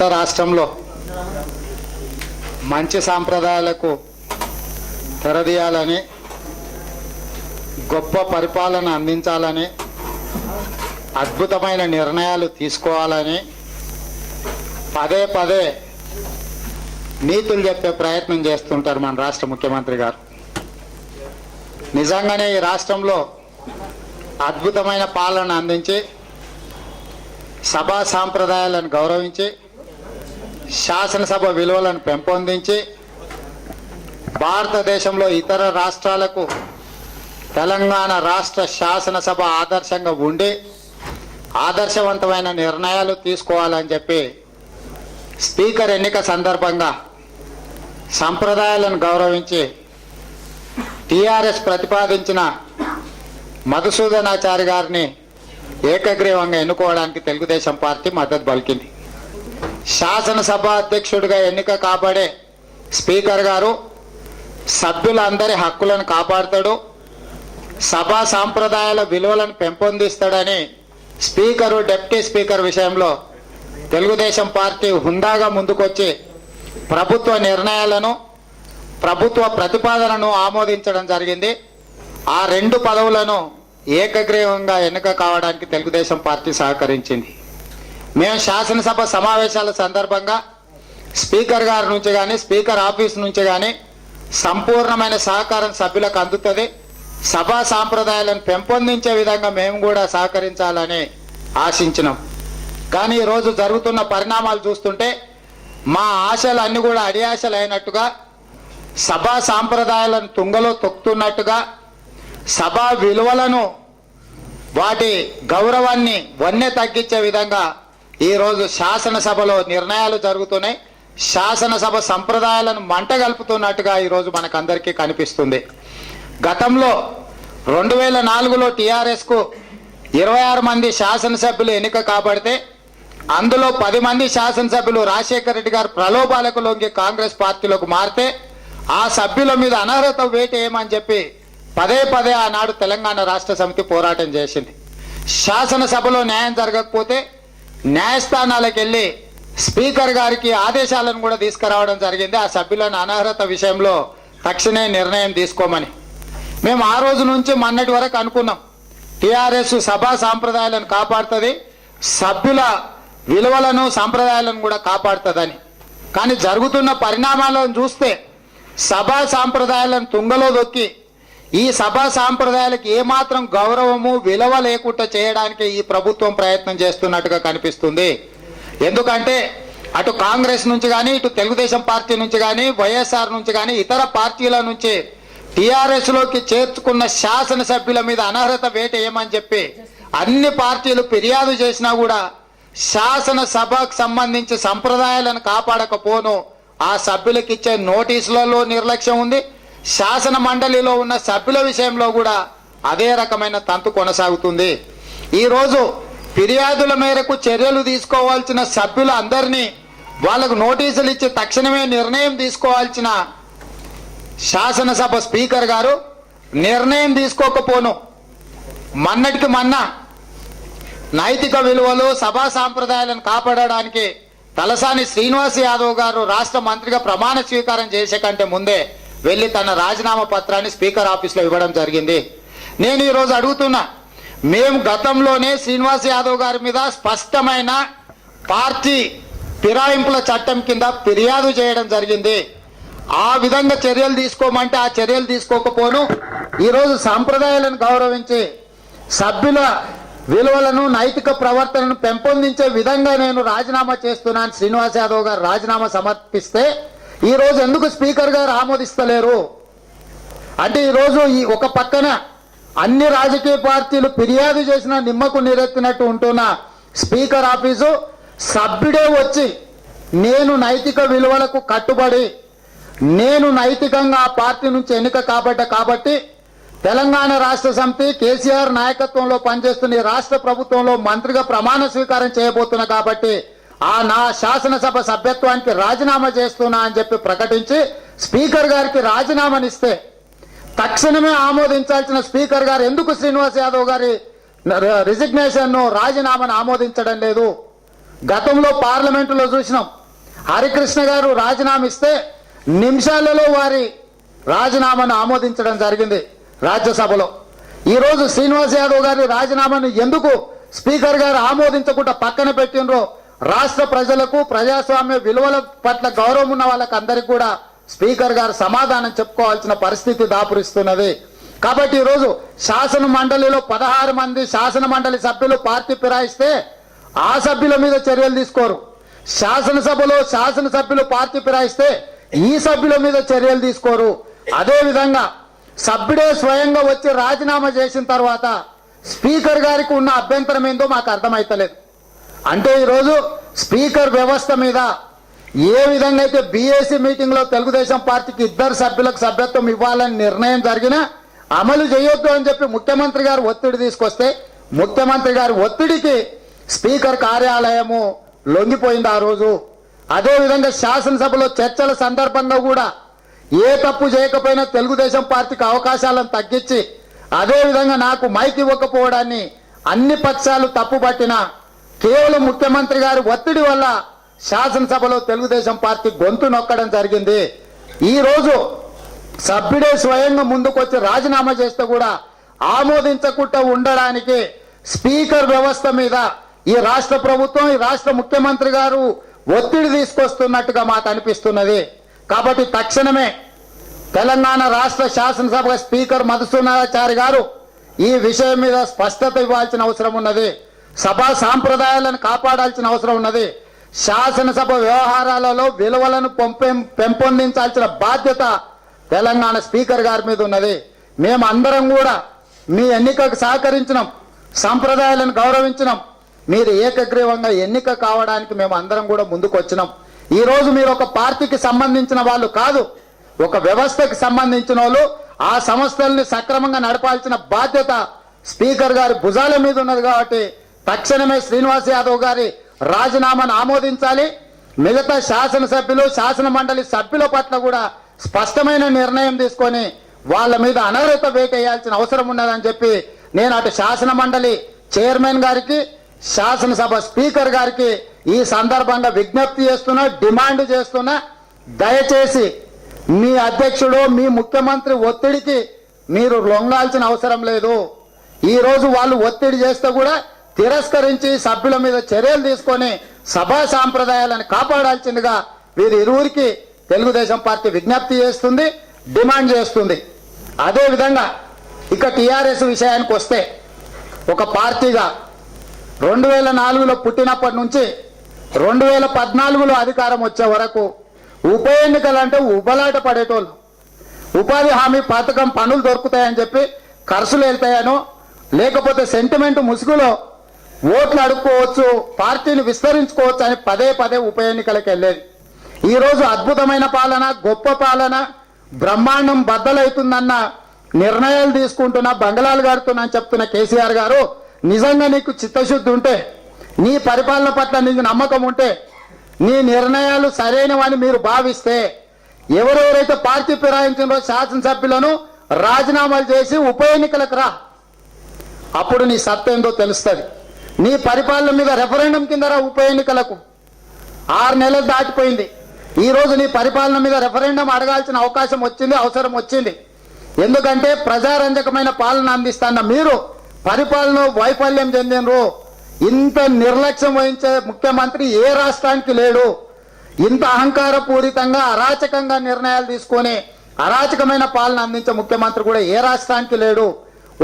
కొత్త రాష్ట్రంలో మంచి సాంప్రదాయాలకు తెరదీయాలని గొప్ప పరిపాలన అందించాలని అద్భుతమైన నిర్ణయాలు తీసుకోవాలని పదే పదే నీతులు చెప్పే ప్రయత్నం చేస్తుంటారు మన రాష్ట్ర ముఖ్యమంత్రి గారు. నిజంగానే ఈ రాష్ట్రంలో అద్భుతమైన పాలన అందించి సభా సాంప్రదాయాలను గౌరవించి శాసనసభ విలువలను పెంపొందించి భారతదేశంలో ఇతర రాష్ట్రాలకు తెలంగాణ రాష్ట్ర శాసనసభ ఆదర్శంగా ఉండి ఆదర్శవంతమైన నిర్ణయాలు తీసుకోవాలని చెప్పి స్పీకర్ ఎన్నిక సందర్భంగా సంప్రదాయాలను గౌరవించి టిఆర్ఎస్ ప్రతిపాదించిన మధుసూదనాచారి గారిని ఏకగ్రీవంగా ఎన్నుకోవడానికి తెలుగుదేశం పార్టీ మద్దతు పలికింది. శాసనసభ అధ్యక్షుడిగా ఎన్నిక కాబడే స్పీకర్ గారు సభ్యులందరి హక్కులను కాపాడుతాడు సభా సాంప్రదాయాల విలువలను పెంపొందిస్తాడని స్పీకరు డిప్యూటీ స్పీకర్ విషయంలో తెలుగుదేశం పార్టీ హుందాగా ముందుకొచ్చి ప్రభుత్వ నిర్ణయాలను ప్రభుత్వ ప్రతిపాదనను ఆమోదించడం జరిగింది. ఆ రెండు పదవులను ఏకగ్రీవంగా ఎన్నిక కావడానికి తెలుగుదేశం పార్టీ సహకరించింది. మేము శాసనసభ సమావేశాల సందర్భంగా స్పీకర్ గారి నుంచి కానీ స్పీకర్ ఆఫీస్ నుంచి కానీ సంపూర్ణమైన సహకారం సభ్యులకు అందుతుంది. సభా సాంప్రదాయాలను పెంపొందించే విధంగా మేము కూడా సహకరించాలని ఆశించినాం. కానీ ఈరోజు జరుగుతున్న పరిణామాలు చూస్తుంటే మా ఆశలు అన్ని కూడా అడియాశలు అయినట్టుగా సభా సాంప్రదాయాలను తుంగలో తొక్కుతున్నట్టుగా సభా విలువలను వాటి గౌరవాన్ని వన్నె తగ్గించే విధంగా ఈరోజు శాసనసభలో నిర్ణయాలు జరుగుతున్నాయి. శాసనసభ సంప్రదాయాలను మంట కలుపుతున్నట్టుగా ఈరోజు మనకందరికీ కనిపిస్తుంది. గతంలో రెండు వేల నాలుగులో టీఆర్ఎస్కు ఇరవై ఆరు మంది శాసనసభ్యులు ఎన్నిక కాబడితే అందులో పది మంది శాసనసభ్యులు రాజశేఖర రెడ్డి గారు ప్రలోభాలకు లొంగి కాంగ్రెస్ పార్టీలోకి మారితే ఆ సభ్యుల మీద అనర్హత వేట ఏమని చెప్పి పదే పదే ఆనాడు తెలంగాణ రాష్ట్ర సమితి పోరాటం చేసింది. శాసనసభలో న్యాయం జరగకపోతే న్యాయస్థానాలకు వెళ్ళి స్పీకర్ గారికి ఆదేశాలను కూడా తీసుకురావడం జరిగింది. ఆ సభ్యులను అనర్హత విషయంలో తక్షణమే నిర్ణయం తీసుకోమని. మేము ఆ రోజు నుంచి మొన్నటి వరకు అనుకున్నాం. టీఆర్ఎస్ సభా సాంప్రదాయాలను కాపాడుతుంది సభ్యుల విలువలను సాంప్రదాయాలను కూడా కాపాడుతుందని. కానీ జరుగుతున్న పరిణామాలను చూస్తే సభా సాంప్రదాయాలను తుంగలో దొక్కి ఈ సభా సాంప్రదాయాలకు ఏమాత్రం గౌరవము విలువ లేకుండా చేయడానికి ఈ ప్రభుత్వం ప్రయత్నం చేస్తున్నట్టుగా కనిపిస్తుంది. ఎందుకంటే అటు కాంగ్రెస్ నుంచి కానీ ఇటు తెలుగుదేశం పార్టీ నుంచి కానీ వైఎస్ఆర్ నుంచి కానీ ఇతర పార్టీల నుంచి టీఆర్ఎస్లోకి చేర్చుకున్న శాసనసభ్యుల మీద అనర్హత వేట ఏమని చెప్పి అన్ని పార్టీలు ఫిర్యాదు చేసినా కూడా శాసనసభకు సంబంధించి సంప్రదాయాలను కాపాడకపోను. ఆ సభ్యులకు ఇచ్చే నోటీసులలో నిర్లక్ష్యం ఉంది. శాసన మండలిలో ఉన్న సభ్యుల విషయంలో కూడా అదే రకమైన తంతు కొనసాగుతుంది. ఈరోజు ఫిర్యాదుల మేరకు చర్యలు తీసుకోవాల్సిన సభ్యుల అందరినీ వాళ్ళకు నోటీసులు ఇచ్చి తక్షణమే నిర్ణయం తీసుకోవాల్సిన శాసనసభ స్పీకర్ గారు నిర్ణయం తీసుకోకపోను. మన్నటికి మన్న నైతిక విలువలు సభా సాంప్రదాయాలను కాపాడడానికి తలసాని శ్రీనివాస్ యాదవ్ గారు రాష్ట్ర మంత్రిగా ప్రమాణ స్వీకారం చేసే కంటే ముందే వెళ్ళి తన రాజీనామా పత్రాన్ని స్పీకర్ ఆఫీస్లో ఇవ్వడం జరిగింది. నేను ఈరోజు అడుగుతున్నా మేము గతంలోనే శ్రీనివాస్ యాదవ్ గారి మీద స్పష్టమైన పార్టీ ఫిరాయింపుల చట్టం కింద ఫిర్యాదు చేయడం జరిగింది. ఆ విధంగా చర్యలు తీసుకోమంటే ఆ చర్యలు తీసుకోకపోను. ఈరోజు సాంప్రదాయాలను గౌరవించి సభ్యుల విలువలను నైతిక ప్రవర్తనను పెంపొందించే విధంగా నేను రాజీనామా చేస్తున్నాను. శ్రీనివాస్ యాదవ్ గారు రాజీనామా సమర్పిస్తే ఈ రోజు ఎందుకు స్పీకర్ గారు ఆమోదిస్తలేరు? అంటే ఈరోజు ఈ ఒక పక్కన అన్ని రాజకీయ పార్టీలు ఫిర్యాదు చేసిన నిమ్మకు నీరెత్తినట్టు ఉంటున్న స్పీకర్ ఆఫీసు సభ్యుడే వచ్చి నేను నైతిక విలువలకు కట్టుబడి నేను నైతికంగా ఆ పార్టీ నుంచి ఎన్నిక కాబడ్డ కాబట్టి తెలంగాణ రాష్ట్ర సమితి కేసీఆర్ నాయకత్వంలో పనిచేస్తున్న రాష్ట్ర ప్రభుత్వంలో మంత్రిగా ప్రమాణ స్వీకారం చేయబోతున్నా కాబట్టి ఆ నా శాసనసభ సభ్యత్వానికి రాజీనామా చేస్తున్నా అని చెప్పి ప్రకటించి స్పీకర్ గారికి రాజీనామానిస్తే తక్షణమే ఆమోదించాల్సిన స్పీకర్ గారు ఎందుకు శ్రీనివాస్ యాదవ్ గారి రిజిగ్నేషన్ను రాజీనామాను ఆమోదించడం లేదు? గతంలో పార్లమెంటులో చూసినాం. హరికృష్ణ గారు రాజీనామా ఇస్తే నిమిషాలలో వారి రాజీనామాను ఆమోదించడం జరిగింది రాజ్యసభలో. ఈరోజు శ్రీనివాస్ యాదవ్ గారి రాజీనామాను ఎందుకు స్పీకర్ గారు ఆమోదించకుండా పక్కన పెట్టినరో రాష్ట్ర ప్రజలకు ప్రజాస్వామ్య విలువల పట్ల గౌరవం ఉన్న వాళ్ళకి అందరికి కూడా స్పీకర్ గారు సమాధానం చెప్పుకోవాల్సిన పరిస్థితి దాపురిస్తున్నది. కాబట్టి ఈరోజు శాసన మండలిలో పదహారు మంది శాసన మండలి సభ్యులు పార్టీ ఫిరాయిస్తే ఆ సభ్యుల మీద చర్యలు తీసుకోరు. శాసనసభలో శాసనసభ్యులు పార్టీ ఫిరాయిస్తే ఈ సభ్యుల మీద చర్యలు తీసుకోరు. అదేవిధంగా సభ్యుడే స్వయంగా వచ్చి రాజీనామా చేసిన తర్వాత స్పీకర్ గారికి ఉన్న అభ్యంతరం ఏందో మాకు అర్థమైతలేదు. అంటే ఈరోజు స్పీకర్ వ్యవస్థ మీద ఏ విధంగా అయితే బీఏసీ మీటింగ్లో తెలుగుదేశం పార్టీకి ఇద్దరు సభ్యులకు సభ్యత్వం ఇవ్వాలని నిర్ణయం జరిగినా అమలు చేయొద్దు అని చెప్పి ముఖ్యమంత్రి గారు ఒత్తిడి తీసుకొస్తే ముఖ్యమంత్రి గారి ఒత్తిడికి స్పీకర్ కార్యాలయము లొంగిపోయింది ఆ రోజు. అదే విధంగా శాసనసభలో చర్చల సందర్భంగా కూడా ఏ తప్పు చేయకపోయినా తెలుగుదేశం పార్టీకి అవకాశాలను తగ్గించి అదే విధంగా నాకు మైక్ ఇవ్వకపోవడాన్ని అన్ని పక్షాలు తప్పుపట్టిన కేవలం ముఖ్యమంత్రి గారి ఒత్తిడి వల్ల శాసనసభలో తెలుగుదేశం పార్టీ గొంతు నొక్కడం జరిగింది. ఈరోజు సభ్యుడే స్వయంగా ముందుకొచ్చి రాజీనామా చేస్తే కూడా ఆమోదించకుండా ఉండడానికి స్పీకర్ వ్యవస్థ మీద ఈ రాష్ట్ర ప్రభుత్వం ఈ రాష్ట్ర ముఖ్యమంత్రి గారు ఒత్తిడి తీసుకొస్తున్నట్టుగా మాకు అనిపిస్తున్నది. కాబట్టి తక్షణమే తెలంగాణ రాష్ట్ర శాసనసభ స్పీకర్ మధుసూనాచారి గారు ఈ విషయం మీద స్పష్టత ఇవ్వాల్సిన అవసరం ఉన్నది. సభా సాంప్రదాయాలను కాపాడాల్సిన అవసరం ఉన్నది. శాసనసభ వ్యవహారాలలో విలువలను పంపే పెంపొందించాల్సిన బాధ్యత తెలంగాణ స్పీకర్ గారి మీద ఉన్నది. మేము అందరం కూడా మీ ఎన్నికకు సహకరించినాం. సంప్రదాయాలను గౌరవించినాం. మీరు ఏకగ్రీవంగా ఎన్నిక కావడానికి మేము అందరం కూడా ముందుకు వచ్చినాం. ఈ మీరు ఒక పార్టీకి సంబంధించిన వాళ్ళు కాదు ఒక వ్యవస్థకి సంబంధించిన వాళ్ళు. ఆ సంస్థల్ని సక్రమంగా నడపాల్సిన బాధ్యత స్పీకర్ గారి భుజాల మీద ఉన్నది కాబట్టి తక్షణమే శ్రీనివాస్ యాదవ్ గారి రాజీనామాను ఆమోదించాలి. మిగతా శాసనసభ్యులు శాసన మండలి సభ్యుల పట్ల కూడా స్పష్టమైన నిర్ణయం తీసుకొని వాళ్ళ మీద అనర్హత వేటేయాల్సిన అవసరం ఉన్నదని చెప్పి నేను అటు శాసన మండలి చైర్మన్ గారికి శాసనసభ స్పీకర్ గారికి ఈ సందర్భంగా విజ్ఞప్తి చేస్తున్నా డిమాండ్ చేస్తున్నా. దయచేసి మీ అధ్యక్షుడు మీ ముఖ్యమంత్రి ఒత్తిడికి మీరు లొంగాల్సిన అవసరం లేదు. ఈరోజు వాళ్ళు ఒత్తిడి చేస్తే కూడా తిరస్కరించి సభ్యుల మీద చర్యలు తీసుకొని సభా సాంప్రదాయాలను కాపాడాల్సిందిగా వీరి ఇరువురికి తెలుగుదేశం పార్టీ విజ్ఞప్తి చేస్తుంది డిమాండ్ చేస్తుంది. అదే విధంగా ఇక టిఆర్ఎస్ విషయానికి వస్తే ఒక పార్టీగా రెండు వేల నాలుగులో పుట్టినప్పటి నుంచి రెండు వేల పద్నాలుగులో అధికారం వచ్చే వరకు ఉప ఎన్నికలు అంటే ఉబలాట పడేటోళ్ళు. ఉపాధి హామీ పథకం పనులు దొరుకుతాయని చెప్పి ఖర్చులు వెళ్తాయనో లేకపోతే సెంటిమెంట్ ముసుగులో ఓట్లు అడుక్కోవచ్చు పార్టీని విస్తరించుకోవచ్చు అని పదే పదే ఉప ఎన్నికలకు వెళ్ళేది. ఈరోజు అద్భుతమైన పాలన గొప్ప పాలన బ్రహ్మాండం బద్దలవుతుందన్న నిర్ణయాలు తీసుకుంటున్నా బంగళాలు కడుతున్నా అని చెప్తున్న కేసీఆర్ గారు నిజంగా నీకు చిత్తశుద్ధి ఉంటే నీ పరిపాలన పట్ల నీకు నమ్మకం ఉంటే నీ నిర్ణయాలు సరైనవని మీరు భావిస్తే ఎవరెవరైతే పార్టీ ఫిరాయించారో శాసనసభ్యులను రాజీనామాలు చేసి ఉప ఎన్నికలకు రా. అప్పుడు నీ సత్తేందో తెలుస్తుంది. నీ పరిపాలన మీద రెఫరెండం కింద ఉప ఎన్నికలకు. ఆరు నెలలు దాటిపోయింది. ఈరోజు నీ పరిపాలన మీద రెఫరెండం అడగాల్సిన అవకాశం వచ్చింది అవసరం వచ్చింది. ఎందుకంటే ప్రజారంజకమైన పాలన అందిస్తున్న మీరు పరిపాలన వైఫల్యం చెందినరు ఇంత నిర్లక్ష్యం వహించే ముఖ్యమంత్రి ఏ రాష్ట్రానికి లేడు. ఇంత అహంకారపూరితంగా అరాచకంగా నిర్ణయాలు తీసుకొని అరాచకమైన పాలన అందించే ముఖ్యమంత్రి కూడా ఏ రాష్ట్రానికి లేడు.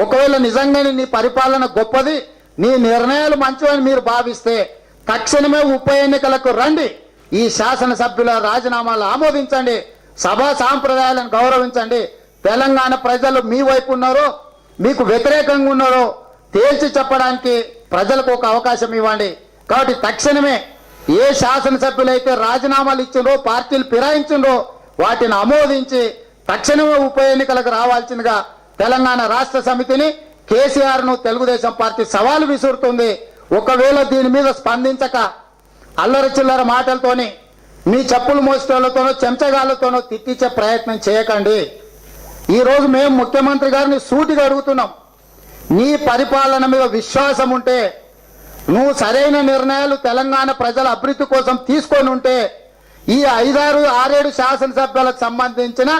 ఒకవేళ నిజంగానే నీ పరిపాలన గొప్పది మీ నిర్ణయాలు మంచివని మీరు భావిస్తే తక్షణమే ఉప ఎన్నికలకు రండి. ఈ శాసనసభ్యుల రాజీనామాలు ఆమోదించండి. సభా సాంప్రదాయాలను గౌరవించండి. తెలంగాణ ప్రజలు మీ వైపు ఉన్నారో మీకు వ్యతిరేకంగా ఉన్నారో తేల్చి చెప్పడానికి ప్రజలకు ఒక అవకాశం ఇవ్వండి. కాబట్టి తక్షణమే ఏ శాసనసభ్యులైతే రాజీనామాలు ఇచ్చిండ్రో పార్టీలు ఫిరాయించిండ్రో వాటిని ఆమోదించి తక్షణమే ఉప ఎన్నికలకు రావాల్సిందిగా తెలంగాణ రాష్ట్ర సమితిని కేసీఆర్ను తెలుగుదేశం పార్టీ సవాలు విసురుతుంది. ఒకవేళ దీని మీద స్పందించక అల్లరి చిల్లర మాటలతోని మీ చెప్పులు మోసేటోళ్ళతోనో చెంచగాళ్ళతోనో తిట్టించే ప్రయత్నం చేయకండి. ఈరోజు మేము ముఖ్యమంత్రి గారిని సూటిగా అడుగుతున్నాం. నీ పరిపాలన మీద విశ్వాసం ఉంటే నువ్వు సరైన నిర్ణయాలు తెలంగాణ ప్రజల అభివృద్ధి కోసం తీసుకొని ఉంటే ఈ ఐదారు ఆరేడు శాసనసభ్యులకు సంబంధించిన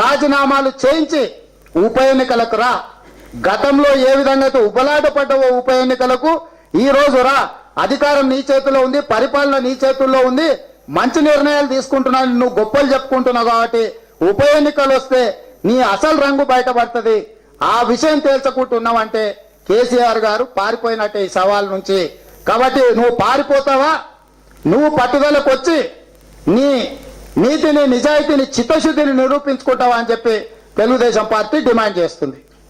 రాజీనామాలు చేయించి ఉప ఎన్నికలకు రా. గతంలో ఏ విధంగా అయితే ఉబలాట పడ్డవో ఉప ఎన్నికలకు ఈ రోజు రా అధికారం నీ చేతిలో ఉంది పరిపాలన నీ చేతుల్లో ఉంది మంచి నిర్ణయాలు తీసుకుంటున్నావు నువ్వు గొప్పలు చెప్పుకుంటున్నావు కాబట్టి ఉప ఎన్నికలు వస్తే నీ అసలు రంగు బయటపడుతుంది. ఆ విషయం తేల్చకుంటున్నావంటే కేసీఆర్ గారు పారిపోయినట్టే ఈ సవాల్ నుంచి. కాబట్టి నువ్వు పారిపోతావా? నువ్వు పట్టుదలకు వచ్చి నీ నీతిని నిజాయితీని చిత్తశుద్ధిని నిరూపించుకుంటావా అని చెప్పి తెలుగుదేశం పార్టీ డిమాండ్ చేస్తుంది.